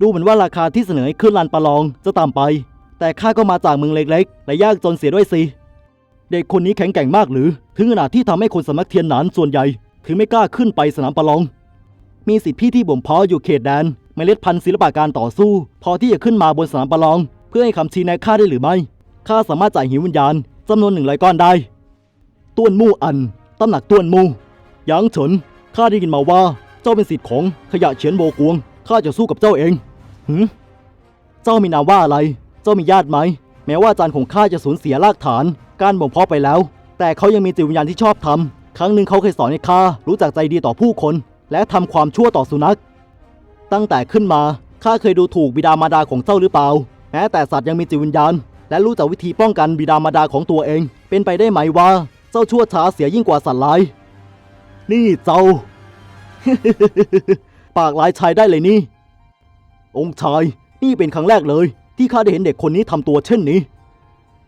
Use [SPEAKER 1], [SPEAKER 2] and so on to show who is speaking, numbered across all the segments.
[SPEAKER 1] ดูเหมือนว่าราคาที่เสนอให้ขึ้นลานประลองจะต่ำไป แต่ข้าก็มาจากเมืองเล็กๆ และยากจนเสียด้วยสิ เด็กคนนี้แข็งแกร่งมากหรือ ถึงขนาดที่ทำให้คนสำนักเทียนหนานส่วนใหญ่ ถึงไม่กล้าขึ้นไปสนามประลอง มีสิทธิพี่ที่บ่มเพาะอยู่เขตแดนเมล็ดพันธุ์ศิลปะการต่อสู้ พอที่จะขึ้นมาบนสนามประลอง เพื่อให้คำชี้แนะข้าได้หรือไม่ ข้าสามารถจ่ายหิววิญญาณจำนวนหนึ่งร้อยก้อนได้ต้วนมู่อันตำหนักต้วนมู่ยางเฉินข้าได้ยินมาว่าเจ้าเป็นสิทธิ์ของขยะเฉียนโบกวงข้าจะสู้กับเจ้าเอง หืมเจ้ามีนามว่าอะไร เจ้ามีญาติไหม แม้ว่าอาจารย์ของข้าจะสูญเสียรากฐาน การบ่มเพาะไปแล้ว แต่เขายังมีจิตวิญญาณที่ชอบทำครั้งหนึ่งเขาเคยสอนให้ข้ารู้จักใจดีต่อผู้คน และทำความชั่วต่อสุนัข ตั้งแต่ขึ้นมาข้าเคยดูถูกบิดามารดาของเจ้าหรือเปล่า แม้แต่สัตว์ยังมีจิตวิญญาณ และรู้จักวิธีป้องกันบิดามารดาของตัวเอง เป็นไปได้ไหมว่าเจ้าชั่วช้าเสียยิ่งกว่าสัตว์ร้าย นี่เจ้า ปากลายชายได้เลยนี่ องค์ชาย นี่เป็นครั้งแรกเลย ที่ข้าได้เห็นเด็กคนนี้ทำตัวเช่นนี้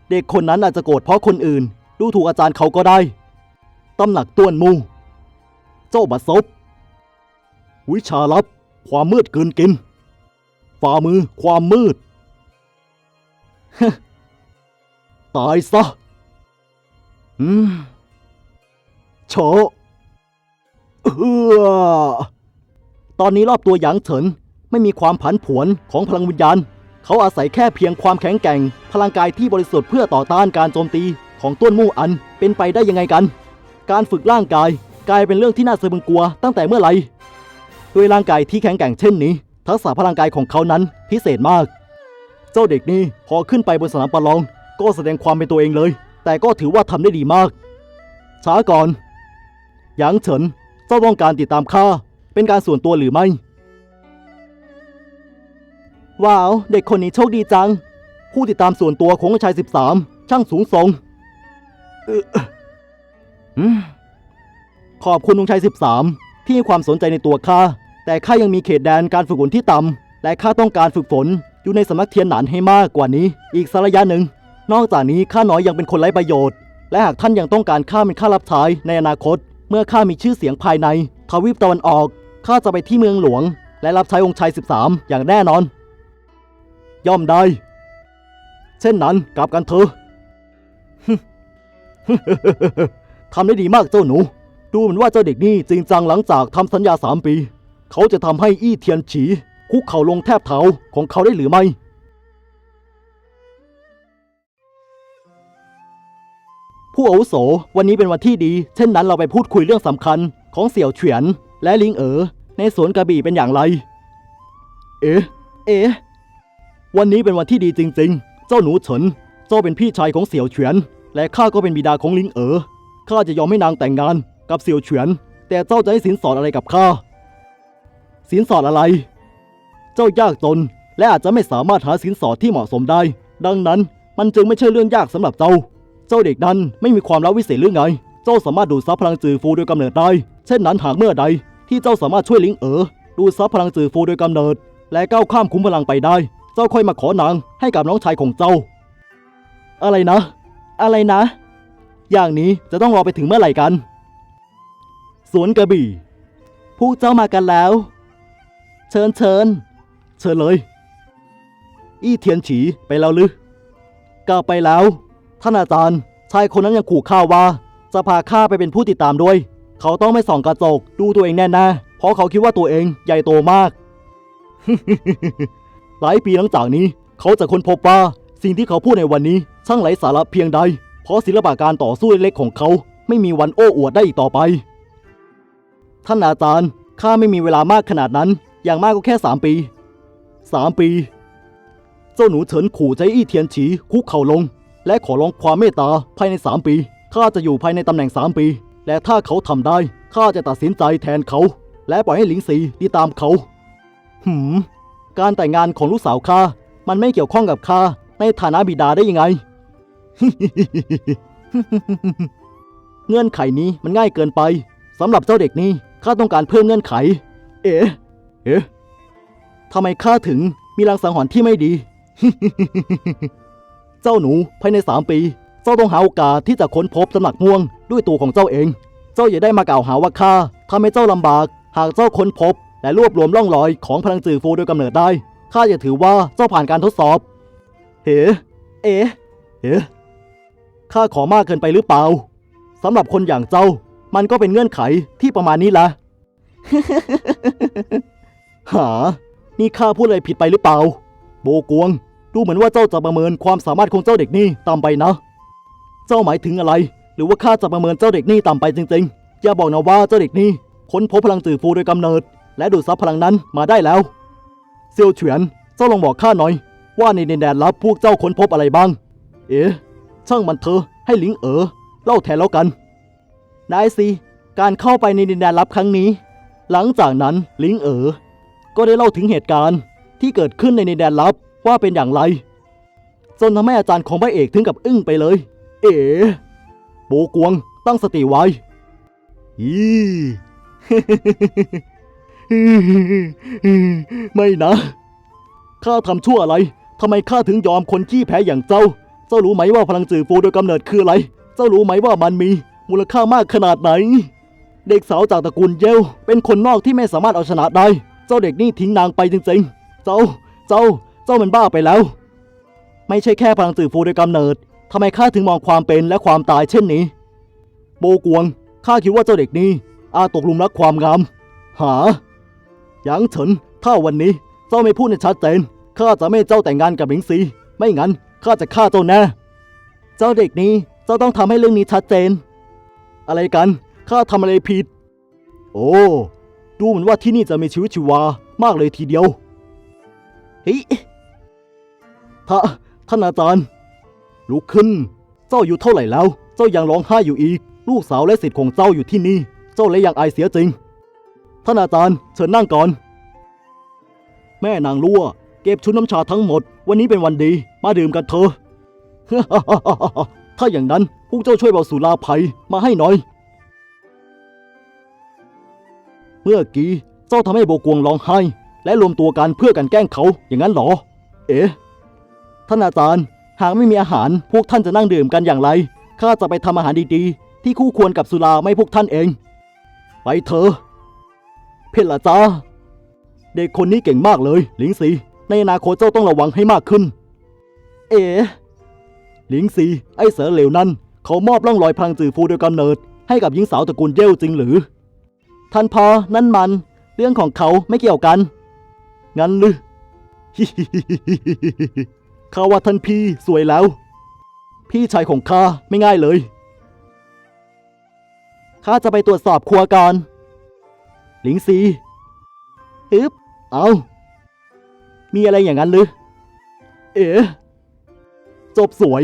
[SPEAKER 1] เด็กคนนั้นอาจจะโกรธเพราะคนอื่น ดูถูกอาจารย์เขาก็ได้ตำหนักต้วนมู เจ้าบัดซบวิชาลับ ความมืดเกินกิน ฝ่ามือความมืด ตายซะ อืมโฉเออตอนนี้รอบตัวหยางเฉิน ไม่มีความผันผวนของพลังวิญญาณ เขาอาศัยแค่เพียงความแข็งแกร่ง พลังกายที่บริสุทธิ์เพื่อต่อต้านการโจมตีของต้นมู่อันเป็นไปได้ยังไงกัน การฝึกร่างกายกลายเป็นเรื่องที่น่าสะพรึงกลัวตั้งแต่เมื่อไหร่ด้วยร่างกายที่แข็งแกร่งเช่นนี้ ทักษะพลังกายของเขานั้นพิเศษมาก เจ้าเด็กนี่พอขึ้นไปบนสนามประลอง ก็แสดงความเป็นตัวเองเลย แต่ก็ถือว่าทำได้ดีมาก ช้าก่อนหยางเฉิน เจ้าต้องการติดตามข้าเป็นการส่วนตัวหรือไม่ ว้าว เด็กคนนี้โชคดีจัง ผู้ติดตามส่วนตัวของชาย13ช่างสูงส่งเอ่ออืมขอบคุณองชาย13ที่ให้ความสนใจในตัวข้า แต่ข้ายังมีเขตแดนการฝึกฝนที่ต่ำและข้าต้องการฝึกฝนอยู่ในสำนักเทียนหนานให้มากกว่านี้ อีกสักระยะหนึ่ง นอกจากนี้ข้าน้อยยังเป็นคนไร้ประโยชน์ และหากท่านยังต้องการข้าเป็นข้ารับใช้ในอนาคต เมื่อข้ามีชื่อเสียงภายในทวีปตะวันออกข้าจะไปที่เมืองหลวง และรับใช้องค์ชาย13 อย่างแน่นอน ย่อมได้ เช่นนั้นกลับกันเถอะ ทำได้ดีมากเจ้าหนู ดูเหมือนว่าเจ้าเด็กนี่จริงจังหลังจากทำสัญญาสามปี เขาจะทำให้อี้เทียนฉี คุกเข่าลงแทบเท้าของเขาได้หรือไม่ ผู้อาวุโสวันนี้เป็นวันที่ดี เช่นนั้นเราไปพูดคุยเรื่องสำคัญของเสี่ยวเฉียน และลิงเอ๋อในสวนกระบี่เป็นอย่างไร เอ๊ะ เอ๊ะ วันนี้เป็นวันที่ดีจริง ๆ เจ้าหนูเฉิน เจ้าเป็นพี่ชายของเสี่ยวเฉียน และข้าก็เป็นบิดาของลิงเอ๋อ ข้าจะยอมให้นางแต่งงานกับเสี่ยวเฉียน แต่เจ้าจะให้สินสอดอะไรกับข้า สินสอดอะไร เจ้ายากจนและอาจจะไม่สามารถหาสินสอดที่เหมาะสมได้ ดังนั้นมันจึงไม่ใช่เรื่องยากสำหรับเจ้า เจ้าเด็กนั้นไม่มีความลับวิเศษหรือไง เจ้าสามารถดูดซับพลังจือฟูโดยกำเนิดได้ เช่นนั้นหากเมื่อใดที่เจ้าสามารถช่วยลิงเอ๋อดูดซับพลังจือฟูโดยกำเนิด และก้าวข้ามคุ้มพลังไปได้ เจ้าค่อยมาขอนางให้กับน้องชายของเจ้า อะไรนะ อะไรนะ อย่างนี้จะต้องรอไปถึงเมื่อไหร่กัน สวนกระบี่ พวกเจ้ามากันแล้ว เชิญเชิญ เชิญเลย อี้เทียนฉีไปแล้วหรือกลับไปแล้ว ท่านอาจารย์ ชายคนนั้นยังขู่ข้าว่า จะพาข้าไปเป็นผู้ติดตามด้วย เขาต้องไม่ส่องกระจกดูตัวเองแน่ๆเพราะเขาคิดว่าตัวเองใหญ่โตมาก หลายปีหลังจากนี้ เขาจะค้นพบว่าสิ่งที่เขาพูดในวันนี้ช่างไร้สาระเพียงใด เพราะศิลปะการต่อสู้เล็กๆของเขาไม่มีวันโอ้อวดได้อีกต่อไป ท่านอาจารย์ข้าไม่มีเวลามากขนาดนั้น อย่างมากก็แค่สามปีสามปี เจ้าหนูเฉินขู่ใจอี้เทียนฉีคุกเข่าลง และขอร้องความเมตตาภายในสามปีข้าจะอยู่ภายในตำแหน่งสามปี และถ้าเขาทำได้ข้าจะตัดสินใจแทนเขา และปล่อยให้หลิงซีติดตามเขา หืม การแต่งงานของลูกสาวข้ามันไม่เกี่ยวข้องกับข้าในฐานะบิดาได้ยังไง เงื่อนไขนี้มันง่ายเกินไปสำหรับเจ้าเด็กนี้ข้าต้องการเพิ่มเงื่อนไข เอ๊ะเอ๊ะทำไมข้าถึงมีรังสังหรณ์ที่ไม่ดี เจ้าหนูภายในสามปี เจ้าต้องหาโอกาสที่จะค้นพบตำหนักม่วงด้วยตัวของเจ้าเอง เจ้าอย่าได้มากล่าวหาว่าข้าทำให้เจ้าลำบาก หากเจ้าค้นพบ และรวบรวมร่องรอยของพลังจือฟูโดยกำเนิดได้ ข้าจะถือว่าเจ้าผ่านการทดสอบ เฮ้เอ๋เฮ้ข้าขอมากเกินไปหรือเปล่าสำหรับคนอย่างเจ้า มันก็เป็นเงื่อนไขที่ประมาณนี้ละหา นี่ข้าพูดอะไรผิดไปหรือเปล่า โบกวง ดูเหมือนว่าเจ้าจะประเมินความสามารถของเจ้าเด็กนี่ต่ำไปนะ เจ้าหมายถึงอะไร หรือว่าข้าจะประเมินเจ้าเด็กนี่ต่ำไปจริงๆ อย่าบอกนะว่าเจ้าเด็กนี่ค้นพบพลังจือฟูโดยกำเนิด และดูดซับพลังนั้นมาได้แล้วเซียวเฉียนเจ้าลองบอกข้าหน่อย ว่าในดินแดนลับพวกเจ้าค้นพบอะไรบ้าง เอ๊ะช่างมันเถอะให้ลิงเอ๋อเล่าแทนแล้วกันได้สิการเข้าไปในดินแดนลับครั้งนี้ หลังจากนั้นลิงเอ๋อก็ได้เล่าถึงเหตุการณ์ที่เกิดขึ้นในดินแดนลับว่าเป็นอย่างไร จนทำให้อาจารย์ของพระเอกถึงกับอึ้งไปเลย เอ๋โบกวงตั้งสติไว้อี ไม่นะ ข้าทำชั่วอะไร ทำไมข้าถึงยอมคนขี้แพ้อย่างเจ้า เจ้ารู้ไหมว่าพลังจือฟูโดยกำเนิดคืออะไร เจ้ารู้ไหมว่ามันมี มูลค่ามากขนาดไหน เด็กสาวจากตระกูลเยวเป็นคนนอกที่ไม่สามารถเอาชนะได้ เจ้าเด็กนี่ทิ้งนางไปจริงๆ เจ้า เจ้า เจ้ามันบ้าไปแล้ว ไม่ใช่แค่พลังจือฟูโดยกำเนิดทำไมข้าถึงมองความเป็นและความตายเช่นนี้ โบกวง ข้าคิดว่าเจ้าเด็กนี้อาจตกลุมรักความงาม หา หยางเฉิน ถ้าวันนี้เจ้าไม่พูดในชัดเจน ข้าจะไม่เจ้าแต่งงานกับหมิงซี ไม่งั้นข้าจะฆ่าเจ้าแน่ เจ้าเด็กนี้เจ้าต้องทำให้เรื่องนี้ชัดเจน อะไรกัน ข้าทำอะไรผิด โอ้ ดูเหมือนว่าที่นี่จะมีชีวิตชีวามากเลยทีเดียว เฮ้ยท่าท่านอาจารย์ ลุกขึ้น เจ้าอยู่เท่าไหร่แล้ว เจ้ายังร้องไห้อยู่อีก ลูกสาวและสิทธิ์ของเจ้าอยู่ที่นี่ เจ้าเลยยังอายเสียจริง ท่านอาจารย์เชิญนั่งก่อน แม่นางลั่ว เก็บชุดน้ำชาทั้งหมด วันนี้เป็นวันดี มาดื่มกันเถอะ ถ้าอย่างนั้นพวกเจ้าช่วยเบาสุราภัยมาให้หน่อย เมื่อกี้เจ้าทำให้โบกวงร้องไห้ และรวมตัวกันเพื่อกันแกล้งเขาอย่างนั้นเหรอ เอ๊ะท่านอาจารย์หากไม่มีอาหารพวกท่านจะนั่งดื่มกันอย่างไร ข้าจะไปทำอาหารดีๆ ที่คู่ควรกับสุราไม่พวกท่านเอง ไปเถอะ เพชรละจ้าเด็กคนนี้เก่งมากเลย หลิงสีในอนาคตเจ้าต้องระวังให้มากขึ้น เอ๋หลิงสีไอ้เสือเหลวนั้น เขามอบร่องรอยพลังจือฟูโดยกำเนิด ให้กับหญิงสาวตระกูลเย่วจริงหรือ ท่านพอนั่นมัน เรื่องของเขาไม่เกี่ยวกัน งั้นหรือข้าว่าท่านพี่สวยแล้ว พี่ชายของข้าไม่ง่ายเลยข้าจะไปตรวจสอบครัวก่อน หลิงซีอึ๊บเอามีอะไรอย่างนั้นหรือ เอ๋จบสวย